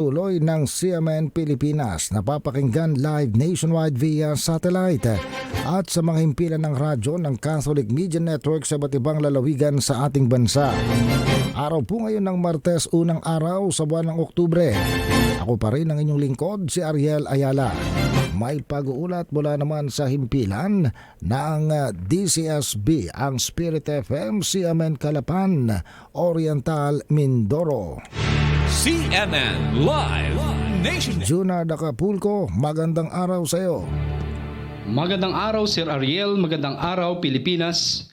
Tuloy ng CMN Pilipinas napapakinggan live nationwide via satellite at sa mga himpilan ng radyo ng Catholic Media Network sa iba't ibang lalawigan sa ating bansa. Araw po ngayon ng Martes, unang araw sa buwan ng Oktubre. Ako pa rin ang inyong lingkod, si Ariel Ayala. May pag-uulat mula naman sa himpilan ng uh, DCSB, ang Spirit FM, CMN Calapan, Oriental, Mindoro. CNN Live Nation. Juna Acapulco, magandang araw sa iyo. Magandang araw Sir Ariel, magandang araw Pilipinas.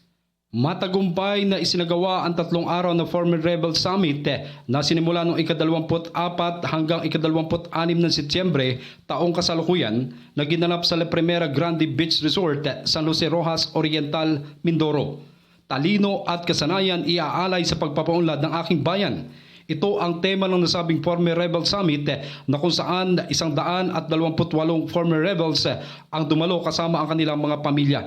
Matagumpay na isinagawa ang tatlong araw na Former Rebel Summit eh, na sinimula noong ika-24 hanggang ika-26 ng Setyembre taong kasalukuyan na ginanap sa La Primera Grande Beach Resort, eh, San Jose Rojas Oriental, Mindoro. Talino at kasanayan iaalay sa pagpapaunlad ng aking bayan. Ito ang tema ng nasabing former rebel summit eh, na kung saan isang daan at 28 former rebels eh, ang dumalo kasama ang kanilang mga pamilya.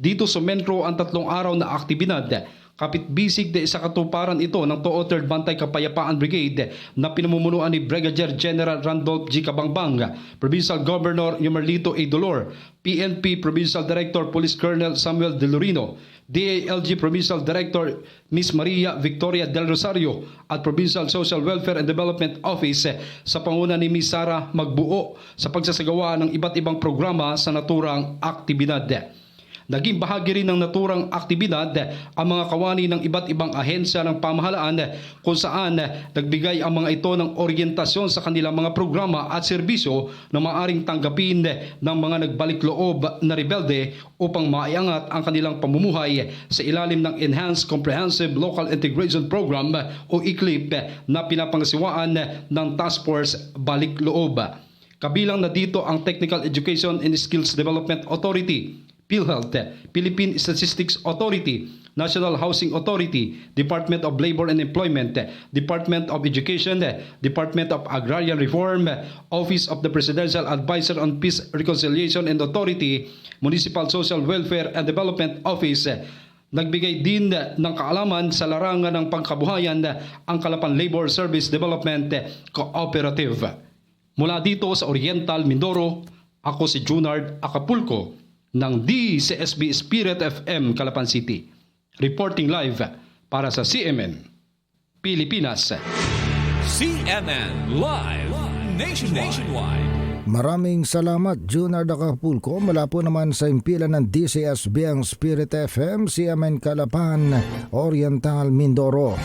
Dito sumentro ang tatlong araw na aktibidad. Kapit-bisig na isa katuparan ito ng 203rd Bantay Kapayapaan Brigade na pinamumunuan ni Brigadier General Randolph G. Kabangbang, Provincial Governor Yumerlito A. Dolor, PNP Provincial Director Police Colonel Samuel De Lorino, DALG Provincial Director Ms. Maria Victoria Del Rosario at Provincial Social Welfare and Development Office sa panguna ni Ms. Sara Magbuo sa pagsasagawa ng iba't ibang programa sa naturang aktibidad. Naging bahagi rin ng naturang aktibidad ang mga kawani ng iba't ibang ahensya ng pamahalaan kung saan nagbigay ang mga ito ng oryentasyon sa kanilang mga programa at serbisyo na maaring tanggapin ng mga nagbalik loob na rebelde upang maiangat ang kanilang pamumuhay sa ilalim ng Enhanced Comprehensive Local Integration Program o ICLIP na pinapangasiwaan ng Task Force Balik Loob. Kabilang na dito ang Technical Education and Skills Development Authority, PhilHealth, Philippine Statistics Authority, National Housing Authority, Department of Labor and Employment, Department of Education, Department of Agrarian Reform, Office of the Presidential Advisor on Peace, Reconciliation and Authority, Municipal Social Welfare and Development Office, Nagbigay din ng kaalaman sa larangan ng pangkabuhayan ang Kalapan Labor Service Development Cooperative. Mula dito sa Oriental, Mindoro, ako si Junard Acapulco ng DCSB Spirit FM Calapan City. Reporting live para sa CMN Pilipinas. CNN Live Nation. Nationwide. Maraming salamat Junard Acapulco mula po naman sa impilan ng DCSB ang Spirit FM, CMN Calapan, Oriental, Mindoro.